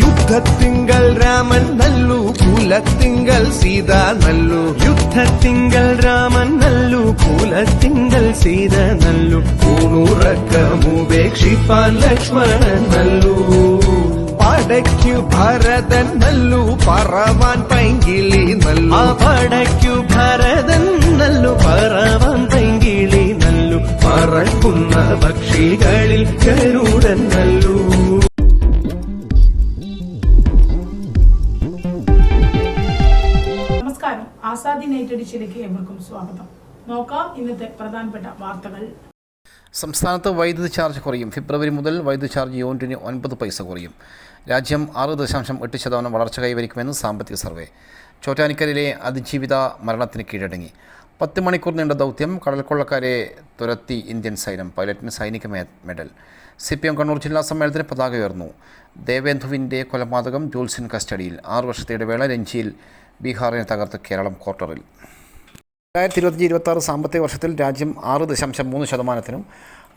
യുദ്ധത്തിങ്കൽ രാമൻ നല്ലു കുലത്തിങ്കൽ സീത നല്ലു യുദ്ധത്തിങ്കൽ രാമൻ നല്ലു കുലത്തിങ്കൽ സീത നല്ലു ഊണുറക്കമുപേക്ഷിപ്പാൻ ലക്ഷ്മണൻ നല്ലു പടയ്ക്കു ഭരതൻ നല്ലു പറവാൻ പൈങ്കിളി ആ നല്ലു പടയ്ക്കു ഭരതൻ നല്ലു പറവാൻ പൈങ്കിളി നല്ലു പറക്കുന്ന പക്ഷികളിൽ ഗരുഡൻ നൈറ്റ് ഏവർക്കും സ്വാഗതം. നോക്കാം ഇന്നത്തെ പ്രധാനപ്പെട്ട വാർത്തകൾ. സംസ്ഥാനത്ത് വൈദ്യുതി ചാർജ് കുറയും. ഫെബ്രുവരി മുതൽ വൈദ്യുതി ചാർജ് യൂണിറ്റിന് ഒൻപത് പൈസ കുറയും. രാജ്യം ആറ് ദശാംശം എട്ട് ശതമാനം വളർച്ച കൈവരിക്കുമെന്ന് സാമ്പത്തിക സർവേ. ചോറ്റാനിക്കരയിലെ അതിജീവിത മരണത്തിന് കീഴടങ്ങി. പത്ത് മണിക്കൂർ നീണ്ട ദൗത്യം കടൽക്കൊള്ളക്കാരെ തുരത്തി ഇന്ത്യൻ സൈന്യം പൈലറ്റിന് സൈനിക medal. C P M Kannur ജില്ലാ സമ്മേളനത്തിന് പതാക ഉയർന്നു. ദേവേന്ദുവിന്റെ കൊലപാതകം ജോൽസിൻ കസ്റ്റഡിയിൽ. ആറു വർഷത്തെ ഇടവേള രഞ്ജിയിൽ ബീഹാറിനെ തകർത്ത് കേരളം ക്വാർട്ടറിൽ. രണ്ടായിരത്തി ഇരുപത്തഞ്ച് ഇരുപത്തി ആറ് സാമ്പത്തിക വർഷത്തിൽ രാജ്യം ആറ് ദശാംശം മൂന്ന് ശതമാനത്തിനും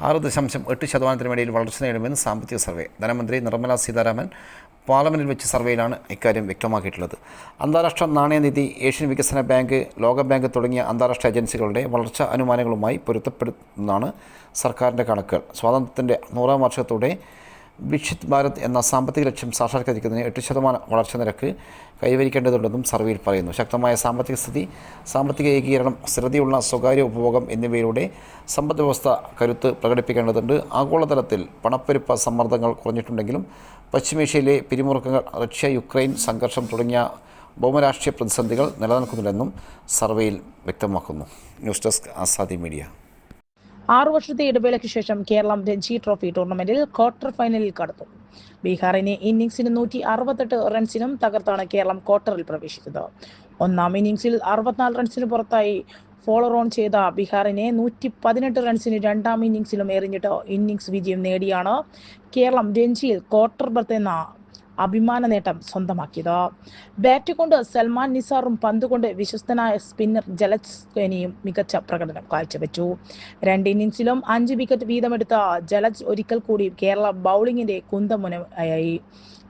ആറ് ദശാംശം എട്ട് ശതമാനത്തിനും ഇടയിൽ വളർച്ച നേടുമെന്ന് സാമ്പത്തിക സർവേ. ധനമന്ത്രി നിർമ്മല സീതാരാമൻ പാർലമെന്റിൽ വെച്ച സർവേയിലാണ് ഇക്കാര്യം വ്യക്തമാക്കിയിട്ടുള്ളത്. അന്താരാഷ്ട്ര നാണയനിധി ഏഷ്യൻ വികസന ബാങ്ക് ലോകബാങ്ക് തുടങ്ങിയ അന്താരാഷ്ട്ര ഏജൻസികളുടെ വളർച്ചാ അനുമാനങ്ങളുമായി പൊരുത്തപ്പെടുന്നതാണ് സർക്കാരിന്റെ കണക്കുകൾ. സ്വാതന്ത്ര്യത്തിന്റെ നൂറാം വർഷത്തോടെ വിക്ഷിത് ഭാരത് എന്ന സാമ്പത്തിക ലക്ഷ്യം സാക്ഷാത്കരിക്കുന്നതിന് എട്ട് ശതമാനം വളർച്ച നിരക്ക് കൈവരിക്കേണ്ടതുണ്ടെന്നും സർവേയിൽ പറയുന്നു. ശക്തമായ സാമ്പത്തിക സ്ഥിതി സാമ്പത്തിക ഏകീകരണം സ്ഥിരതയുള്ള സ്വകാര്യ ഉപഭോഗം എന്നിവയിലൂടെ സമ്പദ് വ്യവസ്ഥ കരുത്ത് പ്രകടിപ്പിക്കേണ്ടതുണ്ട്. ആഗോളതലത്തിൽ പണപ്പെരുപ്പ സമ്മർദ്ദങ്ങൾ കുറഞ്ഞിട്ടുണ്ടെങ്കിലും പശ്ചിമേഷ്യയിലെ പിരിമുറുക്കങ്ങൾ റഷ്യ യുക്രൈൻ സംഘർഷം തുടങ്ങിയ ഭൗമരാഷ്ട്രീയ പ്രതിസന്ധികൾ നിലനിൽക്കുന്നില്ലെന്നും സർവേയിൽ വ്യക്തമാക്കുന്നു. News desk Azadi media. ആറു വർഷത്തെ ഇടവേളയ്ക്ക് ശേഷം കേരളം രഞ്ജി ട്രോഫി ടൂർണമെന്റിൽ ക്വാർട്ടർ ഫൈനലിൽ കടന്നു. ബീഹാറിനെ ഇന്നിംഗ്സിന് നൂറ്റി അറുപത്തെട്ട് റൺസിനും തകർത്താണ് കേരളം ക്വാർട്ടറിൽ പ്രവേശിച്ചത്. ഒന്നാം ഇന്നിംഗ്സിൽ അറുപത്തിനാല് റൺസിന് പുറത്തായി ഫോളോ ഓൺ ചെയ്ത ബീഹാറിനെ നൂറ്റി പതിനെട്ട് റൺസിന് രണ്ടാം ഇന്നിംഗ്സിലും എറിഞ്ഞിട്ട് ഇന്നിംഗ്സ് വിജയം നേടിയാണ് കേരളം രഞ്ജിയിൽ ക്വാർട്ടർ ബർത്ത് എന്ന അഭിമാന നേട്ടം സ്വന്തമാക്കിയത്. ബാറ്റ് കൊണ്ട് സൽമാൻ നിസാറും പന്തുകൊണ്ട് വിശ്വസ്തനായ സ്പിന്നർ ജലജ് സ്വേനിയും മികച്ച പ്രകടനം കാഴ്ചവെച്ചു. രണ്ട് ഇന്നിംഗ്സിലും അഞ്ച് വിക്കറ്റ് വീതമെടുത്ത ജലജ് ഒരിക്കൽ കൂടി കേരള ബൗളിംഗിന്റെ കുന്തമുനയായി.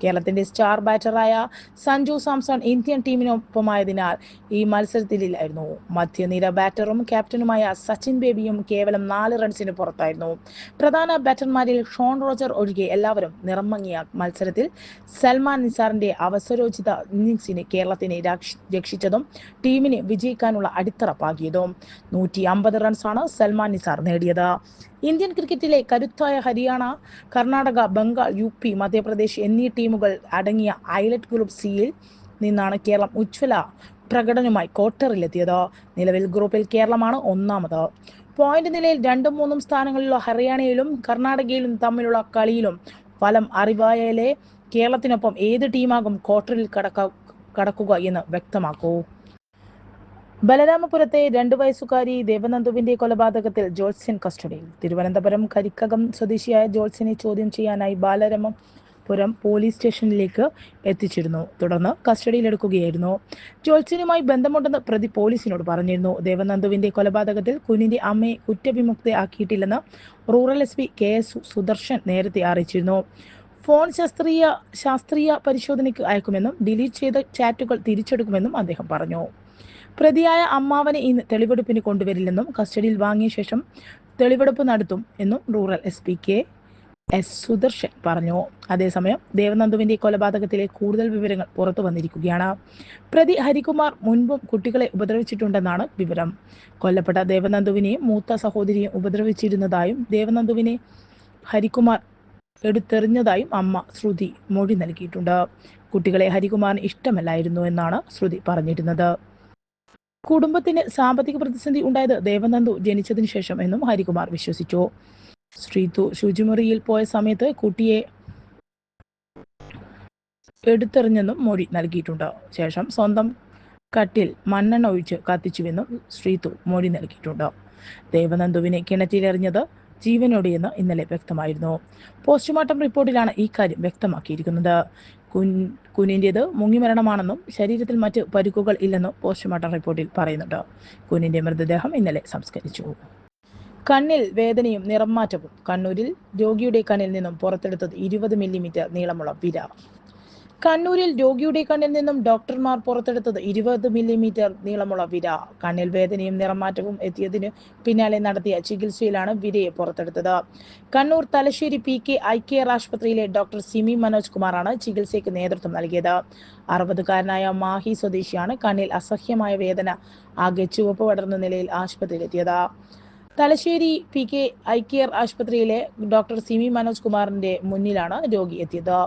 കേരളത്തിന്റെ സ്റ്റാർ ബാറ്ററായ സഞ്ജു സാംസൺ ഇന്ത്യൻ ടീമിനൊപ്പമായതിനാൽ ഈ മത്സരത്തിലായിരുന്നു. മധ്യനിര ബാറ്ററും ക്യാപ്റ്റനുമായ സച്ചിൻ ബേബിയും കേവലം നാല് റൺസിന് പുറത്തായിരുന്നു. പ്രധാന ബാറ്റർമാരിൽ ഷോൺ റോജർ ഒഴികെ എല്ലാവരും നിറമങ്ങിയ മത്സരത്തിൽ സൽമാൻ നിസാറിന്റെ അവസരോചിത ഇന്നിംഗ്സിന് കേരളത്തിനെ രക്ഷ- രക്ഷിച്ചതും ടീമിന് വിജയിക്കാനുള്ള അടിത്തറ പാകിയതും. നൂറ്റി അമ്പത് റൺസാണ് സൽമാൻ നിസാർ നേടിയത്. ഇന്ത്യൻ ക്രിക്കറ്റിലെ കരുത്തായ ഹരിയാന കർണാടക ബംഗാൾ യു പി മധ്യപ്രദേശ് എന്നീ ടീമുകൾ അടങ്ങിയ ഐലറ്റ് ഗ്രൂപ്പ് സിയിൽ നിന്നാണ് കേരളം ഉജ്ജ്വല പ്രകടനവുമായി ക്വാർട്ടറിലെത്തിയത്. നിലവിൽ ഗ്രൂപ്പിൽ കേരളമാണ് ഒന്നാമത്. പോയിന്റ് നിലയിൽ രണ്ടും മൂന്നും സ്ഥാനങ്ങളിലുള്ള ഹരിയാനയിലും കർണാടകയിലും തമ്മിലുള്ള കളിയിലും ഫലം അറിവായാലേ കേരളത്തിനൊപ്പം ഏത് ടീമാകും ക്വാർട്ടറിൽ കടക്ക കടക്കുക എന്ന് വ്യക്തമാക്കൂ. ബലരാമപുരത്തെ രണ്ടു വയസ്സുകാരി ദേവനന്ദുവിന്റെ കൊലപാതകത്തിൽ ജോത്സ്യൻ കസ്റ്റഡിയിൽ. തിരുവനന്തപുരം കരിക്കകം സ്വദേശിയായ ജോത്സ്യനെ ചോദ്യം ചെയ്യാനായി ബാലരാമപുരം പോലീസ് സ്റ്റേഷനിലേക്ക് എത്തിച്ചിരുന്നു. തുടർന്ന് കസ്റ്റഡിയിലെടുക്കുകയായിരുന്നു. ജോത്സ്യനുമായി ബന്ധമുണ്ടെന്ന് പ്രതി പോലീസിനോട് പറഞ്ഞിരുന്നു. ദേവനന്ദുവിന്റെ കൊലപാതകത്തിൽ കുഞ്ഞിന്റെ അമ്മയെ കുറ്റവിമുക്തയാക്കിയിട്ടില്ലെന്ന് rural S P K S Sudarshan നേരത്തെ അറിയിച്ചിരുന്നു. ഫോൺ ശാസ്ത്രീയ ശാസ്ത്രീയ പരിശോധനയ്ക്ക് അയക്കുമെന്നും ഡിലീറ്റ് ചെയ്ത ചാറ്റുകൾ തിരിച്ചെടുക്കുമെന്നും അദ്ദേഹം പറഞ്ഞു. പ്രതിയായ അമ്മാവനെ ഇന്ന് തെളിവെടുപ്പിന് കൊണ്ടുവരില്ലെന്നും കസ്റ്റഡിയിൽ വാങ്ങിയ ശേഷം തെളിവെടുപ്പ് നടത്തും എന്നും rural S P K S Sudarshan പറഞ്ഞു. അതേസമയം ദേവനന്ദുവിന്റെ കൊലപാതകത്തിലെ കൂടുതൽ വിവരങ്ങൾ പുറത്തു വന്നിരിക്കുകയാണ്. പ്രതി ഹരികുമാർ മുൻപും കുട്ടികളെ ഉപദ്രവിച്ചിട്ടുണ്ടെന്നാണ് വിവരം. കൊല്ലപ്പെട്ട ദേവനന്ദുവിനെയും മൂത്ത സഹോദരിയും ഉപദ്രവിച്ചിരുന്നതായും ദേവനന്ദുവിനെ ഹരികുമാർ എടുത്തെറിഞ്ഞതായും അമ്മ ശ്രുതി മൊഴി നൽകിയിട്ടുണ്ട്. കുട്ടികളെ ഹരികുമാറിന് ഇഷ്ടമല്ലായിരുന്നു എന്നാണ് ശ്രുതി പറഞ്ഞിരുന്നത്. കുടുംബത്തിന് സാമ്പത്തിക പ്രതിസന്ധി ഉണ്ടായത് ദേവനന്ദു ജനിച്ചതിന് ശേഷം എന്നും ഹരികുമാർ വിശ്വസിച്ചു. ശ്രീതു ശുചിമുറിയിൽ പോയ സമയത്ത് കുട്ടിയെ എടുത്തെറിഞ്ഞെന്നും മൊഴി നൽകിയിട്ടുണ്ട്. ശേഷം സ്വന്തം കട്ടിൽ മണ്ണെണ്ണ ഒഴിച്ച് കത്തിച്ചുവെന്നും ശ്രീതു മൊഴി നൽകിയിട്ടുണ്ട്. ദേവനന്ദുവിനെ കിണറ്റിലെറിഞ്ഞത് ജീവനോടെയെന്ന് ഇന്നലെ വ്യക്തമായിരുന്നു. പോസ്റ്റ്മോർട്ടം റിപ്പോർട്ടിലാണ് ഈ കാര്യം വ്യക്തമാക്കിയിരിക്കുന്നത്. കുൻ കുനിന്റേത് മുങ്ങിമരണമാണെന്നും ശരീരത്തിൽ മറ്റ് പരുക്കുകൾ ഇല്ലെന്നും പോസ്റ്റ്മോർട്ടം റിപ്പോർട്ടിൽ പറയുന്നുണ്ട്. കുനിന്റെ മൃതദേഹം ഇന്നലെ സംസ്കരിച്ചു. കണ്ണിൽ വേദനയും നിറം മാറ്റവും. കണ്ണൂരിൽ രോഗിയുടെ കണ്ണിൽ നിന്നും പുറത്തെടുത്തത് ഇരുപത് മില്ലിമീറ്റർ നീളമുള്ള വിര. കണ്ണൂരിൽ രോഗിയുടെ കണ്ണിൽ നിന്നും ഡോക്ടർമാർ പുറത്തെടുത്തത് ഇരുപത് മില്ലിമീറ്റർ നീളമുള്ള വിര. കണ്ണിൽ വേദനയും നിറമാറ്റവും എത്തിയതിന് പിന്നാലെ നടത്തിയ ചികിത്സയിലാണ് വിരയെ പുറത്തെടുത്തത്. Kannur Thalassery P K I care ആശുപത്രിയിലെ ഡോക്ടർ സിമി മനോജ് കുമാറാണ് ചികിത്സയ്ക്ക് നേതൃത്വം നൽകിയത്. അറുപതുകാരനായ മാഹി സ്വദേശിയാണ് കണ്ണിൽ അസഹ്യമായ വേദന ആകെ ചുവപ്പ് പടർന്ന നിലയിൽ ആശുപത്രിയിലെത്തിയത്. Thalassery P K I care ആശുപത്രിയിലെ ഡോക്ടർ സിമി മനോജ് കുമാറിന്റെ മുന്നിലാണ് രോഗി എത്തിയത്.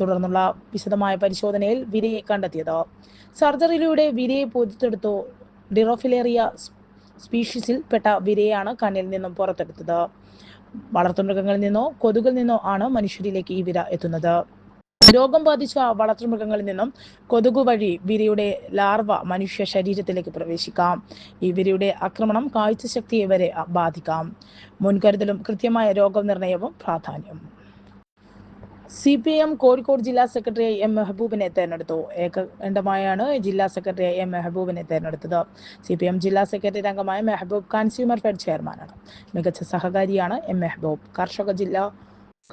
തുടർന്നുള്ള വിശദമായ പരിശോധനയിൽ വിരയെ കണ്ടെത്തിയത്. സർജറിയിലൂടെ വിരയെ പൊതിച്ചെടുത്തു ഡിറോഫിലേറിയ സ്പീഷീസിൽ പെട്ട വിരയാണ് കണ്ണിൽ നിന്നും പുറത്തെടുത്തത്. വളർത്തുമൃഗങ്ങളിൽ നിന്നോ കൊതുകിൽ നിന്നോ ആണ് മനുഷ്യരിലേക്ക് ഈ വിര എത്തുന്നത്. രോഗം ബാധിച്ച വളർത്തുമൃഗങ്ങളിൽ നിന്നും കൊതുകു വഴി വിരയുടെ ലാർവ മനുഷ്യ ശരീരത്തിലേക്ക് പ്രവേശിക്കാം. ഈ വിരയുടെ ആക്രമണം കാഴ്ചശക്തിയെ വരെ ബാധിക്കാം. മുൻകരുതലും കൃത്യമായ രോഗനിർണയവും പ്രാധാന്യം. സി പി എം കോഴിക്കോട് ജില്ലാ സെക്രട്ടറി എം മെഹബൂബിനെ തെരഞ്ഞെടുത്തു. ഏകകണ്ഠമായാണ് ജില്ലാ സെക്രട്ടറി എം മെഹബൂബിനെ തെരഞ്ഞെടുത്തത്. സി പി എം ജില്ലാ സെക്രട്ടറി അംഗമായ മെഹബൂബ് കൺസ്യൂമർ ഫെഡ് ചെയർമാനാണ്. മികച്ച സഹകാരിയാണ് എം മെഹബൂബ്. കർഷക ജില്ലാ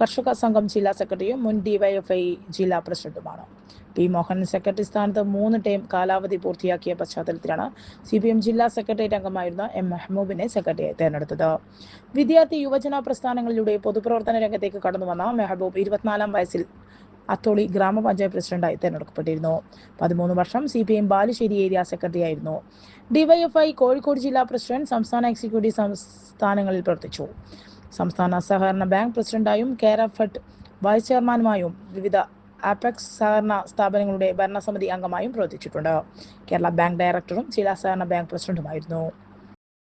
കർഷക സംഘം ജില്ലാ സെക്രട്ടറിയും മുൻ ഡിവൈഎഫ്ഐ ജില്ലാ പ്രസിഡന്റുമാണ്. പി. മോഹൻ സെക്രട്ടറി സ്ഥാനത്ത് മൂന്ന് ടേം കാലാവധി പൂർത്തിയാക്കിയ പശ്ചാത്തലത്തിലാണ് സി പി എം ജില്ലാ സെക്രട്ടേറിയറ്റ് അംഗമായിരുന്ന എം. മെഹ്മൂബിനെ സെക്രട്ടറിയായി തെരഞ്ഞെടുത്തത്. വിദ്യാർത്ഥി യുവജന പ്രസ്ഥാനങ്ങളിലൂടെ പൊതുപ്രവർത്തന രംഗത്തേക്ക് കടന്നു വന്ന മെഹബൂബ് ഇരുപത്തിനാലാം വയസ്സിൽ അത്തോളി ഗ്രാമപഞ്ചായത്ത് പ്രസിഡന്റായി തെരഞ്ഞെടുക്കപ്പെട്ടിരുന്നു. പതിമൂന്ന് വർഷം C P M Balussery area secretary ആയിരുന്നു ഡിവൈഎഫ്ഐ കോഴിക്കോട് ജില്ലാ പ്രസിഡന്റ് സംസ്ഥാന എക്സിക്യൂട്ടീവ് സംസ്ഥാനങ്ങളിൽ പ്രവർത്തിച്ചു. സംസ്ഥാന സഹകരണ ബാങ്ക് പ്രസിഡന്റായും കേരഫ് വൈസ് ചെയർമാനുമായും വിവിധ ആപെക്സ് സഹകരണ സ്ഥാപനങ്ങളുടെ ഭരണസമിതി അംഗമായും പ്രവർത്തിച്ചിട്ടുണ്ട്. കേരള ബാങ്ക് ഡയറക്ടറും ജില്ലാ സഹകരണ ബാങ്ക് പ്രസിഡന്റുമായിരുന്നു.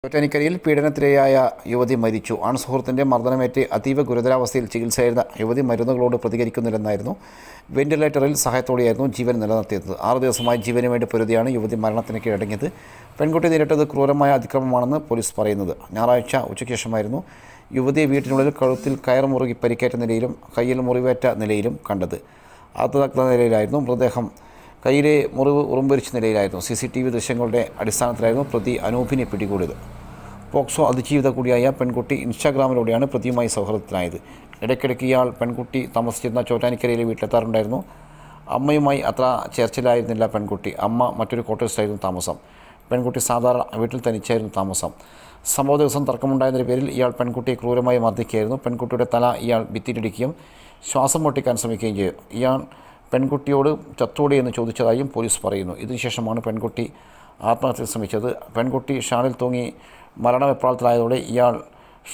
ചോറ്റാനിക്കരയിൽ പീഡനത്തിരയായ യുവതി മരിച്ചു. ആൺസുഹൃത്തിന്റെ മർദ്ദനമേറ്റ് അതീവ ഗുരുതരാവസ്ഥയിൽ ചികിത്സയായിരുന്ന യുവതി മരുന്നുകളോട് പ്രതികരിക്കുന്നില്ലെന്നായിരുന്നു. വെന്റിലേറ്ററിൽ സഹായത്തോടെയായിരുന്നു ജീവൻ നിലനിർത്തിയത്. ആറു ദിവസമായി ജീവന് വേണ്ടി പൊരുതിയാണ് യുവതി മരണത്തിന് കീഴടങ്ങിയത്. പെൺകുട്ടി നേരിട്ടത് ക്രൂരമായ അതിക്രമമാണെന്ന് പോലീസ് പറയുന്നത്. ഞായറാഴ്ച ഉച്ചയ്ക്ക് ശേഷമായിരുന്നു യുവതിയെ വീട്ടിനുള്ളിൽ കഴുത്തിൽ കയർ മുറുകി പരിക്കേറ്റ നിലയിലും കയ്യിൽ മുറിവേറ്റ നിലയിലും കണ്ടത്. ആത്മദഗ്ധ നിലയിലായിരുന്നു. മൃതദേഹം കയ്യിലെ മുറിവ് ഉറുമ്പരിച്ച നിലയിലായിരുന്നു. സി സി ടി വി ദൃശ്യങ്ങളുടെ അടിസ്ഥാനത്തിലായിരുന്നു പ്രതി അനൂപിനെ പിടികൂടിയത്. പോക്സോ അതിജീവിത കൂടിയായ പെൺകുട്ടി ഇൻസ്റ്റാഗ്രാമിലൂടെയാണ് പ്രതിയുമായി സൗഹൃദത്തിനായത് ഇടയ്ക്കിടയ്ക്ക് ഇയാൾ പെൺകുട്ടി താമസിച്ചിരുന്ന ചോറ്റാനിക്കരയിലെ വീട്ടിലെത്താറുണ്ടായിരുന്നു. അമ്മയുമായി അത്ര ചേർച്ചിലായിരുന്നില്ല പെൺകുട്ടി. അമ്മ മറ്റൊരു ക്വാർട്ടേഴ്സിലായിരുന്നു താമസം. പെൺകുട്ടി സാധാരണ വീട്ടിൽ തനിച്ചായിരുന്നു താമസം. സംഭവ ദിവസം തർക്കമുണ്ടായതിന്റെ പേരിൽ ഇയാൾ പെൺകുട്ടിയെ ക്രൂരമായി മർദ്ദിക്കുകയായിരുന്നു. പെൺകുട്ടിയുടെ തല ഇയാൾ ഭിത്തിയിടിക്കുകയും ശ്വാസം മുട്ടിക്കാൻ ശ്രമിക്കുകയും ചെയ്തു. ഇയാൾ പെൺകുട്ടിയോട് ചത്തോടി എന്ന് ചോദിച്ചതായും പോലീസ് പറയുന്നു. ഇതിനുശേഷമാണ് പെൺകുട്ടി ആത്മഹത്യ ശ്രമിച്ചത്. പെൺകുട്ടി ഷാളിൽ തൂങ്ങി മരണവെപ്രാളത്തിലായതോടെ ഇയാൾ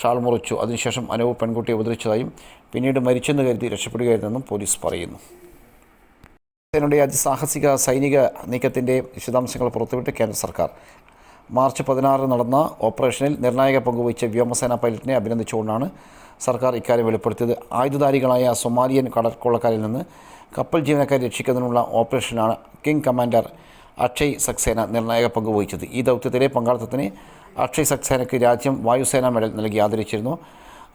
ഷാൾ മുറിച്ചു. അതിനുശേഷം അനൂപ് പെൺകുട്ടിയെ ഉപദ്രവിച്ചതായും പിന്നീട് മരിച്ചെന്ന് കരുതി രക്ഷപ്പെടുകയായിരുന്നെന്നും പോലീസ് പറയുന്നു. സേനയുടെ അതിസാഹസിക സൈനിക നീക്കത്തിന്റെ വിശദാംശങ്ങൾ പുറത്തുവിട്ട് കേന്ദ്ര സർക്കാർ. മാർച്ച് പതിനാറിന് നടന്ന ഓപ്പറേഷനിൽ നിർണായക പങ്കുവഹിച്ച വ്യോമസേന പൈലറ്റിനെ അഭിനന്ദിച്ചുകൊണ്ടാണ് സർക്കാർ ഇക്കാര്യം വെളിപ്പെടുത്തിയത്. ആയുധധാരികളായ സൊമാലിയൻ കടൽക്കൊള്ളക്കാരിൽ നിന്ന് കപ്പൽ ജീവനക്കാരെ രക്ഷിക്കുന്നതിനുള്ള ഓപ്പറേഷനാണ് കിങ് കമാൻഡർ അക്ഷയ് സക്സേന നിർണായക പങ്കുവഹിച്ചത് ഈ ദൗത്യത്തിലെ പങ്കാളിത്തത്തിന് അക്ഷയ് സക്സേനയ്ക്ക് രാജ്യം വായുസേന മെഡൽ നൽകി ആദരിച്ചിരുന്നു.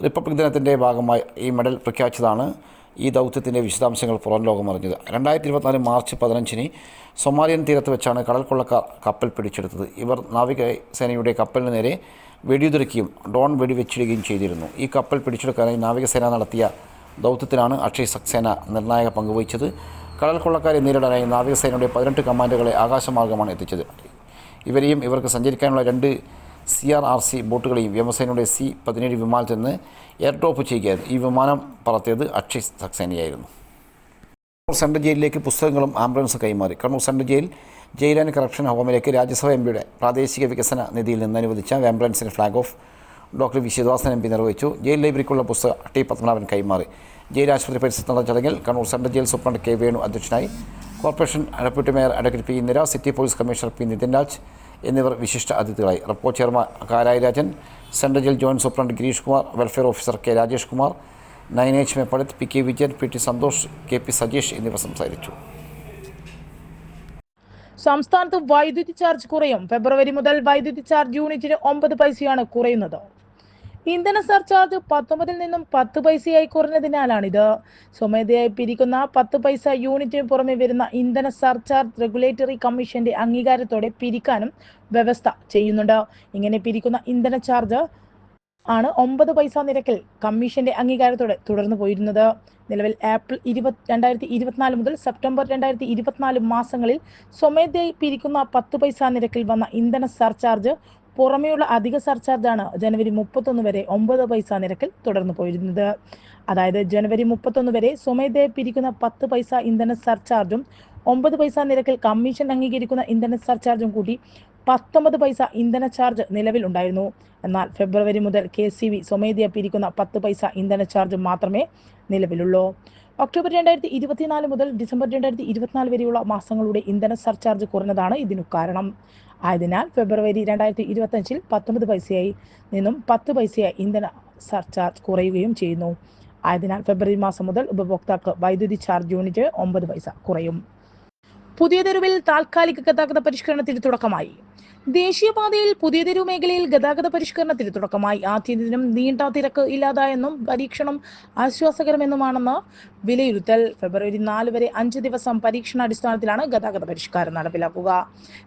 റിപ്പബ്ലിക് ദിനത്തിന്റെ ഭാഗമായി ഈ മെഡൽ പ്രഖ്യാപിച്ചതാണ് ഈ ദൗത്യത്തിന്റെ വിശദാംശങ്ങൾ പുറം ലോകം അറിഞ്ഞത്. രണ്ടായിരത്തി ഇരുപത്തിനാല് മാർച്ച് പതിനഞ്ചിന് സൊമാലിയൻ തീരത്ത് വെച്ചാണ് കടൽക്കൊള്ളക്കാർ കപ്പൽ പിടിച്ചെടുത്തത്. ഇവർ നാവികസേനയുടെ കപ്പലിന് നേരെ വെടിയുതിർക്കുകയും ഡ്രോൺ വെടിവെച്ചിടുകയും ചെയ്തിരുന്നു. ഈ കപ്പൽ പിടിച്ചെടുക്കാനായി നാവികസേന നടത്തിയ ദൗത്യത്തിലാണ് അക്ഷയ് സക്സേന നിർണായക പങ്കുവഹിച്ചത് കടൽക്കൊള്ളക്കാരെ നേരിടാനായി നാവികസേനയുടെ പതിനെട്ട് കമാൻഡുകളെ ആകാശമാർഗമാണ് എത്തിച്ചത്. ഇവരെയും ഇവർക്ക് സഞ്ചരിക്കാനുള്ള രണ്ട് സി ആർ ആർ സി ബോട്ടുകളെയും വ്യോമസേനയുടെ സി പതിനേഴ് വിമാനത്തിൽ നിന്ന് എയർ ഡ്രോപ്പ് ചെയ്യുകയായിരുന്നു. ഈ വിമാനം പറത്തിയത് അക്ഷയ് സക്സേനയായിരുന്നു. കണ്ണൂർ സെൻട്രൽ ജയിലിലേക്ക് പുസ്തകങ്ങളും ആംബുലൻസും കൈമാറി. Kannur central jail jail and correction ഹോമിലേക്ക് Rajya Sabha M പിയുടെ പ്രാദേശിക വികസന നിധിയിൽ നിന്ന് അനുവദിച്ച ആംബുലൻസിന് flag off doctor V Sivadasan M P നിർവഹിച്ചു. ജയിൽ ലൈബ്രറിക്കുള്ള പുസ്തകം ടി പത്മനാഭൻ കൈമാറി. ജയിൽ ആശുപത്രി പരിസരത്ത് നടന്ന ചടങ്ങിൽ Kannur central jail superintendent K Venu അധ്യക്ഷനായി. Corporation deputy mayor advocate P Indira city police commissioner P Nithin Raj എന്നിവർ വിശിഷ്ട അതിഥികളായി. റപ്പോ chairman Karayi Rajan central jail joint superintendent Girish Kumar welfare officer K Rajesh Kumar Nayan H Meppadath P K Vijayan P T Santhosh K P Sajeesh എന്നിവർ സംസാരിച്ചു. സംസ്ഥാനത്ത് വൈദ്യുതി charge കുറയും. ഫെബ്രുവരി മുതൽ വൈദ്യുതി ചാർജ് യൂണിറ്റിന് ഒമ്പത് പൈസയാണ് കുറയുന്നത്. ഇന്ധന സർചാർജ് പത്തൊമ്പതിൽ നിന്നും പത്ത് പൈസയായി കുറഞ്ഞതിനാലാണിത്. സ്വമേധയായി പിരിക്കുന്ന പത്ത് പൈസ യൂണിറ്റിന് പുറമെ വരുന്ന ഇന്ധന സർചാർജ് റെഗുലേറ്ററി കമ്മീഷന്റെ അംഗീകാരത്തോടെ പിരിക്കാനും വ്യവസ്ഥ ചെയ്യുന്നുണ്ട്. ഇങ്ങനെ പിരിക്കുന്ന ഇന്ധന ചാർജ് ആണ് ഒമ്പത് പൈസ നിരക്കിൽ കമ്മീഷന്റെ അംഗീകാരത്തോടെ തുടർന്നു പോയിരുന്നത്. നിലവിൽ ഏപ്രിൽ ഇരുപത് രണ്ടായിരത്തി ഇരുപത്തിനാല് മുതൽ സെപ്റ്റംബർ രണ്ടായിരത്തി ഇരുപത്തിനാല് മാസങ്ങളിൽ സ്വമേധയായി പിരിക്കുന്ന പത്ത് പൈസ നിരക്കിൽ വന്ന ഇന്ധന സർചാർജ് പുറമെയുള്ള അധിക സർചാർജാണ് ജനുവരി മുപ്പത്തൊന്ന് വരെ ഒമ്പത് പൈസ നിരക്കിൽ തുടർന്നു പോയിരുന്നത്. അതായത് ജനുവരി മുപ്പത്തൊന്ന് വരെ സ്വമേധയായി പിരിക്കുന്ന പത്ത് പൈസ ഇന്ധന സർചാർജും ഒമ്പത് പൈസ നിരക്കിൽ കമ്മീഷൻ അംഗീകരിക്കുന്ന ഇന്ധന സർചാർജും കൂടി പത്തൊമ്പത് പൈസ ഇന്ധന ചാർജ് നിലവിൽ ഉണ്ടായിരുന്നു. എന്നാൽ ഫെബ്രുവരി മുതൽ കെ സി വി സ്വമേധയാ പിരിക്കുന്ന പത്ത് പൈസ ഇന്ധന ചാർജ് മാത്രമേ നിലവിലുള്ളൂ. ഒക്ടോബർ രണ്ടായിരത്തി ഇരുപത്തിനാല് മുതൽ ഡിസംബർ രണ്ടായിരത്തി ഇരുപത്തിനാല് വരെയുള്ള മാസങ്ങളുടെ ഇന്ധന സർചാർജ് കുറഞ്ഞതാണ് ഇതിനു കാരണം. ആയതിനാൽ ഫെബ്രുവരി രണ്ടായിരത്തി ഇരുപത്തഞ്ചിൽ പത്തൊമ്പത് പൈസയായി നിന്നും പത്ത് പൈസയായി ഇന്ധന സർചാർജ് കുറയുകയും ചെയ്യുന്നു. ആയതിനാൽ ഫെബ്രുവരി മാസം മുതൽ ഉപഭോക്താക്കൾ വൈദ്യുതി ചാർജ് യൂണിറ്റ് ഒമ്പത് പൈസ കുറയും. പുതിയ തെരുവിൽ താൽക്കാലിക ഗതാഗത പരിഷ്കരണത്തിന് തുടക്കമായി. ദേശീയപാതയിൽ പുതിയ തെരുവ് മേഖലയിൽ ഗതാഗത പരിഷ്കരണത്തിന് തുടക്കമായി. ആദ്യ ദിനം നീണ്ട തിരക്ക് ഇല്ലാതായെന്നും പരീക്ഷണം ആശ്വാസകരമെന്നുമാണെന്ന് വിലയിരുത്തൽ. ഫെബ്രുവരി നാല് വരെ അഞ്ച് ദിവസം പരീക്ഷണാടിസ്ഥാനത്തിലാണ് ഗതാഗത പരിഷ്കാരം നടപ്പിലാക്കുക.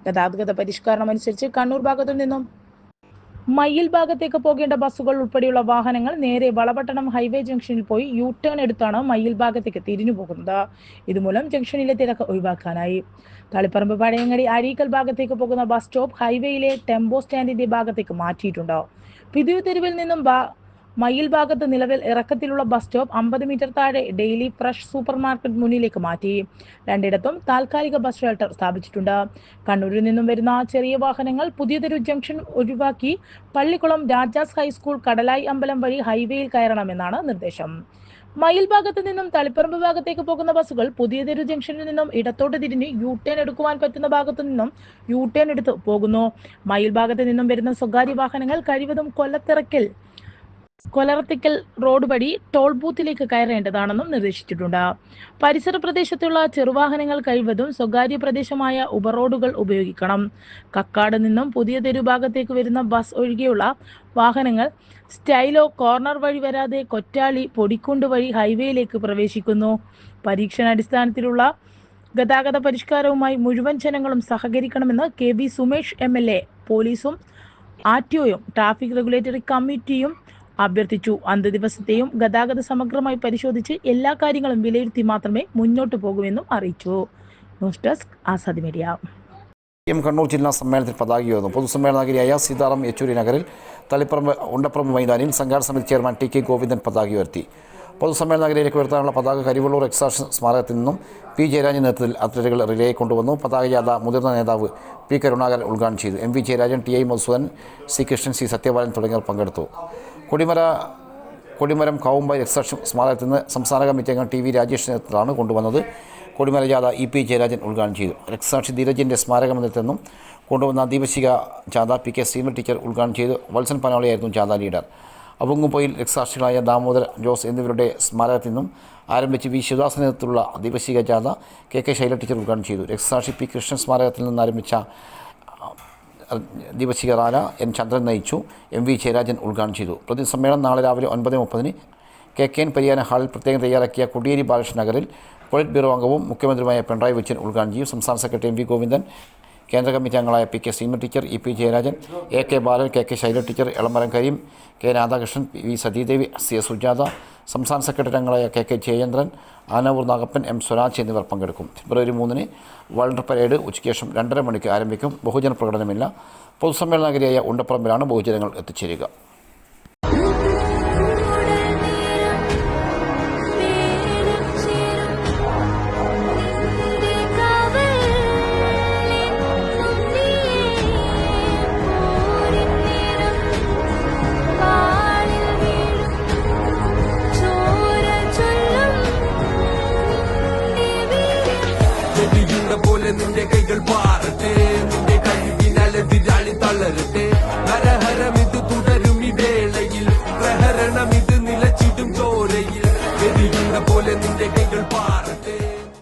ഗതാഗത പരിഷ്കരണം അനുസരിച്ച് കണ്ണൂർ ഭാഗത്തു നിന്നും മയ്യിൽ ഭാഗത്തേക്ക് പോകേണ്ട ബസ്സുകൾ ഉൾപ്പെടെയുള്ള വാഹനങ്ങൾ നേരെ വളപട്ടണം ഹൈവേ ജംഗ്ഷനിൽ പോയി യു ടേൺ എടുത്താണ് മയ്യിൽ ഭാഗത്തേക്ക് തിരിഞ്ഞു പോകുന്നത്. ഇതുമൂലം ജംഗ്ഷനിലെ തിരക്ക് ഒഴിവാക്കാനായി. തളിപ്പറമ്പ് പഴയങ്ങടി അരീക്കൽ ഭാഗത്തേക്ക് പോകുന്ന ബസ് സ്റ്റോപ്പ് ഹൈവേയിലെ ടെമ്പോ സ്റ്റാൻഡിന്റെ ഭാഗത്തേക്ക് മാറ്റിയിട്ടുണ്ട്. പുതിയ തെരുവിൽ നിന്നും മയ്യിൽ ഭാഗത്ത് നിലവിൽ ഇറക്കത്തിലുള്ള ബസ് സ്റ്റോപ്പ് അമ്പത് മീറ്റർ താഴെ ഡെയിലി ഫ്രഷ് സൂപ്പർ മാർക്കറ്റ് മുന്നിലേക്ക് മാറ്റി. രണ്ടിടത്തും താൽക്കാലിക ബസ് ഷെൽട്ടർ സ്ഥാപിച്ചിട്ടുണ്ട്. കണ്ണൂരിൽ നിന്നും വരുന്ന ചെറിയ വാഹനങ്ങൾ പുതിയതൊരു ജംഗ്ഷൻ ഒഴിവാക്കി പള്ളിക്കുളം രാജാസ് ഹൈസ്കൂൾ കടലായി അമ്പലം വഴി ഹൈവേയിൽ കയറണമെന്നാണ് നിർദ്ദേശം. മയിൽ ഭാഗത്ത് നിന്നും തളിപ്പറമ്പ് ഭാഗത്തേക്ക് പോകുന്ന ബസ്സുകൾ പുതിയ തെരു ജംഗ്ഷനിൽ നിന്നും ഇടത്തോട്ട് തിരിഞ്ഞ് യു ടേൺ എടുക്കുവാൻ പറ്റുന്ന ഭാഗത്തു നിന്നും യു ടേൺ എടുത്ത് പോകുന്നു. മയിൽ ഭാഗത്ത് നിന്നും വരുന്ന സ്വകാര്യ വാഹനങ്ങൾ കഴിവതും കൊല്ലത്തിറക്കൽ കൊലറത്തിക്കൽ റോഡ് വഴി ടോൾ ബൂത്തിലേക്ക് കയറേണ്ടതാണെന്നും നിർദ്ദേശിച്ചിട്ടുണ്ട്. പരിസര പ്രദേശത്തുള്ള ചെറുവാഹനങ്ങൾ കഴിവതും സ്വകാര്യ പ്രദേശമായ ഉപറോഡുകൾ ഉപയോഗിക്കണം. കക്കാട് നിന്നും പുതിയ തെരു ഭാഗത്തേക്ക് വരുന്ന ബസ് ഒഴികെയുള്ള വാഹനങ്ങൾ സ്റ്റൈലോ കോർണർ വഴി വരാതെ കൊറ്റാളി പൊടിക്കുണ്ട് വഴി ഹൈവേയിലേക്ക് പ്രവേശിക്കുന്നു. പരീക്ഷണാടിസ്ഥാനത്തിലുള്ള ഗതാഗത പരിഷ്കാരവുമായി മുഴുവൻ ജനങ്ങളും സഹകരിക്കണമെന്ന് K B Sumesh M L A പോലീസും ആർ ടി ഒയും ട്രാഫിക് റെഗുലേറ്ററി കമ്മിറ്റിയും അഭ്യർത്ഥിച്ചു. അന്ത്യദിവസത്തെയും ഗതാഗത സമഗ്രമായി പരിശോധിച്ച് എല്ലാ കാര്യങ്ങളും വിലയിരുത്തി മാത്രമേ മുന്നോട്ട് പോകുമെന്നും അറിയിച്ചു. News desk Azad media. M Kannur ജില്ലാ സമ്മേളനത്തിൽ പതാക ഉയർന്നു. പൊതുസമ്മേളനാഗിരിയായ സീതാറാം യെച്ചൂരി നഗറിൽ തളിപ്പറമ്പ് ഉണ്ടപ്പറമ്പ് മൈതാനിയിൽ സംഘാടന സമിതി ചെയർമാൻ ടി കെ ഗോവിന്ദൻ പതാക ഉയർത്തി. പൊതുസമ്മേളനാഗിരിയിലേക്ക് ഉയർത്താനുള്ള പതാക കരിവള്ളൂർ എക്സാഷൻ സ്മാരകത്തിൽ നിന്നും പി ജയരാജൻ നേതൃത്വത്തിൽ അത്ലറ്റുകൾ റിലേ കൊണ്ടുവന്നു. പതാക ജാഥ മുതിർന്ന നേതാവ് പി കരുണാകരൻ ഉദ്ഘാടനം ചെയ്തു. M V Jayarajan T I Madhusudan C Krishnan C Sathyapalan തുടങ്ങിയവർ പങ്കെടുത്തു. കൊടിമര കൊടിമരം കാവുമ്പായി എക്സാഷൻ സ്മാരകത്തിൽ നിന്ന് സംസ്ഥാന കമ്മിറ്റി അംഗം ടി വി രാജേഷ് നേതൃത്വത്തിലാണ് കൊണ്ടുവന്നത്. കൊടിമര ജാഥ ഇ പി ജയരാജൻ ഉദ്ഘാടനം ചെയ്തു. രക്തസാക്ഷി ധീരജിന്റെ സ്മാരക മന്ദിരത്തിൽ നിന്നും കൊണ്ടുവന്ന ദീപശിക ജാഥ പി കെ ശ്രീമൽ ടീച്ചർ ഉദ്ഘാടനം ചെയ്തു. വത്സൻ പനോളിയായിരുന്നു ജാഥ ലീഡർ. അവുങ്ങുപോയിൽ രക്തസാക്ഷികളായ ദാമോദർ ജോസ് എന്നിവരുടെ സ്മാരകത്തിൽ നിന്നും ആരംഭിച്ച് വി ശിവദാസ് നേതൃത്വത്തിലുള്ള ദീപശിക ജാഥ കെ കെ ശൈല ടീച്ചർ ഉദ്ഘാടനം ചെയ്തു. രക്തസാക്ഷി പി കൃഷ്ണൻ സ്മാരകത്തിൽ നിന്ന് ആരംഭിച്ച ദീപശിക റാല എൻ ചന്ദ്രൻ നയിച്ചു എം വി ജയരാജൻ ഉദ്ഘാടനം ചെയ്തു. പ്രതിസമ്മേളനം നാളെ രാവിലെ ഒൻപത് മുപ്പതിന് കെ കെ എൻ പരിയാന ഹാളിൽ പ്രത്യേകം തയ്യാറാക്കിയ കൊടിയേരി ബാലകൃഷ്ണ നഗറിൽ പൊളിറ്റ് ബ്യൂറോ അംഗവും മുഖ്യമന്ത്രിയുമായ പിണറായി വിജയൻ ഉദ്ഘാടനം ചെയ്യും. സംസ്ഥാന സെക്രട്ടറി എം വി ഗോവിന്ദൻ കേന്ദ്ര കമ്മിറ്റി അംഗങ്ങളായ P K Seema teacher E P Jayarajan A K Balan K K Shaila teacher Elamaram Kareem K Radhakrishnan V Sathidevi C S Sujatha സംസ്ഥാന സെക്രട്ടറി അംഗങ്ങളായ K K Jayachandran Anavoor Nagappan M Swaraj എന്നിവർ പങ്കെടുക്കും. ഫെബ്രുവരി മൂന്നിന് വൾണ്ടർ parade ഉച്ചയ്ക്ക് ശേഷം രണ്ടര മണിക്ക് ആരംഭിക്കും. ബഹുജന പ്രകടനമില്ല. പൊതുസമ്മേളനഗരിയായ ഉണ്ടപ്പറമ്പിലാണ് ബഹുജനങ്ങൾ എത്തിച്ചേരുക.